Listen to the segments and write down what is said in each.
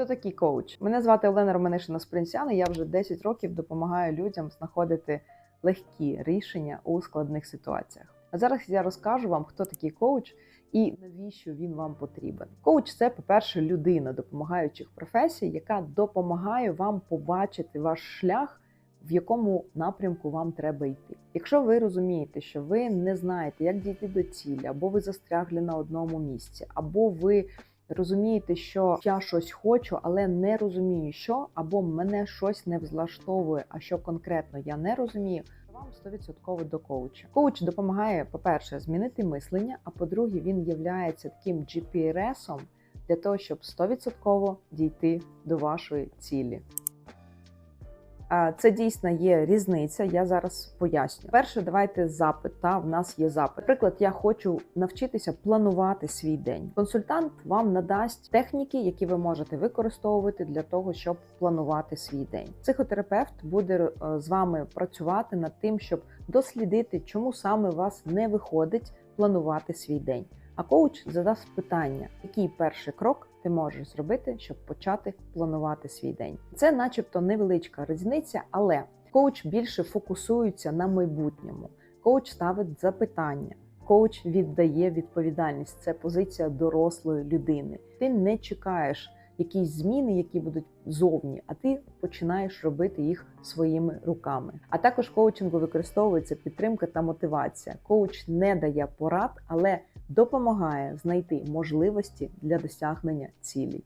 Хто такий коуч? Мене звати Олена Романишина Спринсян, і я вже 10 років допомагаю людям знаходити легкі рішення у складних ситуаціях. А зараз я розкажу вам, хто такий коуч і навіщо він вам потрібен. Коуч це, по-перше, людина допомагаючих професій, яка допомагає вам побачити ваш шлях. В якому напрямку вам треба йти. Якщо ви розумієте, що ви не знаєте, як дійти до цілі, або ви застрягли на одному місці, або ви розумієте, що я щось хочу, але не розумію, що, або мене щось не влаштовує, а що конкретно я не розумію, вам 100% до коуча. Коуч допомагає, по-перше, змінити мислення, а по-друге, він є таким GPS-ом для того, щоб 100% дійти до вашої цілі. Це дійсно є різниця. Я зараз поясню. Перше, давайте запит. Та в нас є запит. Наприклад, я хочу навчитися планувати свій день. Консультант вам надасть техніки, які ви можете використовувати для того, щоб планувати свій день. Психотерапевт буде е, з вами працювати над тим, щоб дослідити, чому саме вас не виходить планувати свій день. А коуч задасть питання, який перший крок ти можеш зробити, щоб почати планувати свій день. Це, начебто, невеличка різниця, але коуч більше фокусується на майбутньому. Коуч ставить запитання. Коуч віддає відповідальність. Це позиція дорослої людини. Ти не чекаєш якісь зміни, які будуть зовні, а ти починаєш робити їх своїми руками. А також коучингу використовується підтримка та мотивація. Коуч не дає порад, але допомагає знайти можливості для досягнення цілей.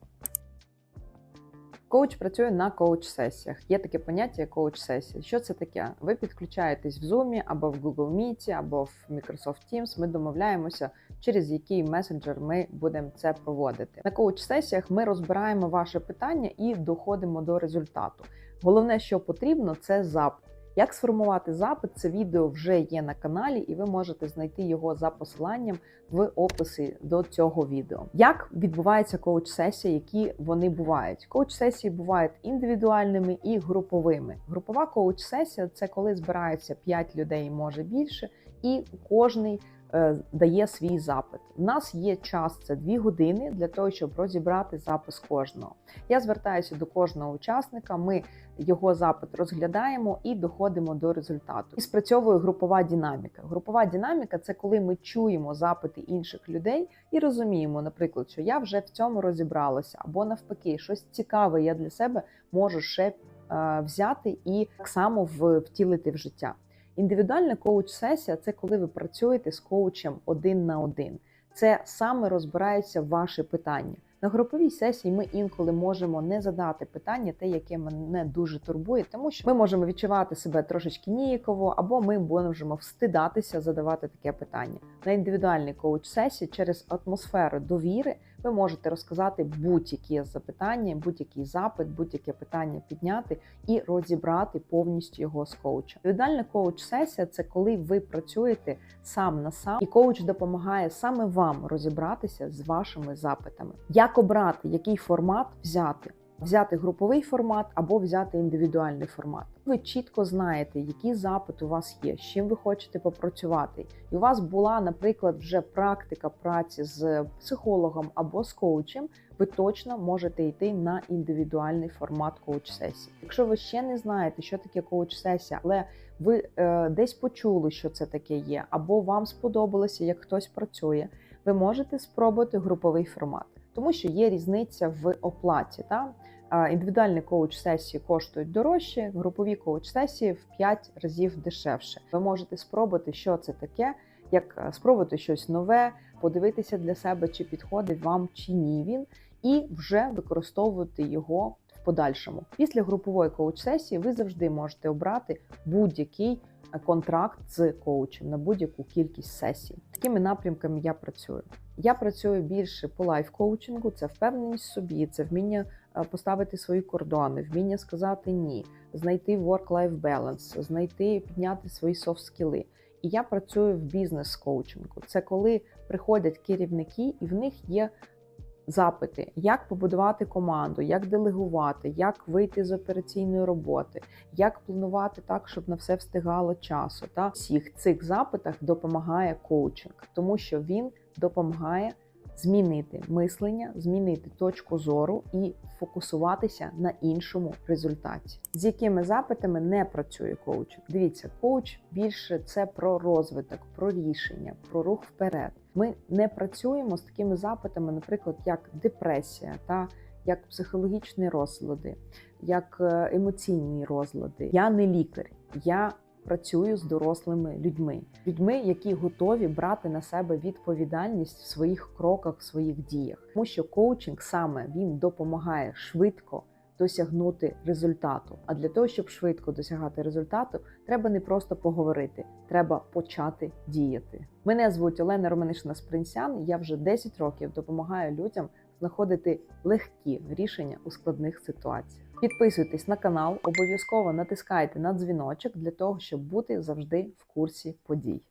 Коуч працює на коуч-сесіях. Є таке поняття як коуч-сесія. Що це таке? Ви підключаєтесь в Zoom або в Google Meet, або в Microsoft Teams. Ми домовляємося, через який месенджер ми будемо це проводити. На коуч-сесіях ми розбираємо ваше питання і доходимо до результату. Головне, що потрібно, це запит. Як сформувати запит? Це відео вже є на каналі, і ви можете знайти його за посиланням в описі до цього відео. Як відбувається коуч-сесія, які вони бувають? Коуч-сесії бувають індивідуальними і груповими. Групова коуч-сесія це коли збираються 5 людей, може більше, і кожний е, дає свій запит. У нас є час, це 2 години для того, щоб розібрати запис кожного. Я звертаюся до кожного учасника. Ми його запит розглядаємо і доходимо до результату. І спрацьовує групова динаміка. Групова динаміка це коли ми чуємо запити інших людей і розуміємо, наприклад, що я вже в цьому розібралася, або навпаки, щось цікаве я для себе можу ще е, взяти і так само втілити в життя. Індивідуальна коуч-сесія це коли ви працюєте з коучем один на один. Це саме розбираються ваші питання. На груповій сесії ми інколи можемо не задати питання, те, яке мене дуже турбує, тому що ми можемо відчувати себе трошечки ніяково, або ми можемо встидатися задавати таке питання. На індивідуальній коуч-сесії через атмосферу довіри ви можете розказати будь-які запитання, будь-який запит, будь-яке питання підняти і розібрати повністю його з коучем. Індивідуальна коуч-сесія це коли ви працюєте сам на сам, і коуч допомагає саме вам розібратися з вашими запитами. Як обрати, який формат взяти? Взяти груповий формат або взяти індивідуальний формат. Ви чітко знаєте, який запит у вас є, з чим ви хочете попрацювати. І у вас була, наприклад, вже практика праці з психологом або з коучем. Ви точно можете йти на індивідуальний формат коуч-сесії. Якщо ви ще не знаєте, що таке коуч-сесія, але ви е, десь почули, що це таке є, або вам сподобалося, як хтось працює, ви можете спробувати груповий формат тому що є різниця в оплаті. Та? Індивідуальні коуч-сесії коштують дорожче, групові коуч-сесії в 5 разів дешевше. Ви можете спробувати, що це таке, як е, спробувати щось нове, подивитися для себе, чи підходить вам чи ні він, і вже використовувати його в подальшому. Після групової коуч-сесії ви завжди можете обрати будь-який контракт з коучем на будь-яку кількість сесій. Такими напрямками я працюю. Я працюю більше по лайф-коучингу, це впевненість в собі, це вміння е, поставити свої кордони, вміння сказати ні, знайти work-life balance, знайти підняти свої софт-скіли. І я працюю в бізнес-коучингу. Це коли приходять керівники, і в них є запити, як побудувати команду, як делегувати, як вийти з операційної роботи, як планувати так, щоб на все встигало часу. Та всіх цих запитах допомагає коучинг, тому що він допомагає змінити мислення, змінити точку зору і фокусуватися на іншому результаті. З якими запитами не працює коучинг? Дивіться, коуч більше це про розвиток, про рішення, про рух вперед. Ми не працюємо з такими запитами, наприклад, як депресія та як психологічні розлади, як е, емоційні розлади. Я не лікар, я працюю з дорослими людьми, людьми, які готові брати на себе відповідальність в своїх кроках, в своїх діях, тому що коучинг саме він допомагає швидко. Досягнути результату. А для того, щоб швидко досягати результату, треба не просто поговорити, треба почати діяти. Мене звуть Олена Романишина Спринсян. Я вже 10 років допомагаю людям знаходити легкі рішення у складних ситуаціях. Підписуйтесь на канал, обов'язково натискайте на дзвіночок для того, щоб бути завжди в курсі подій.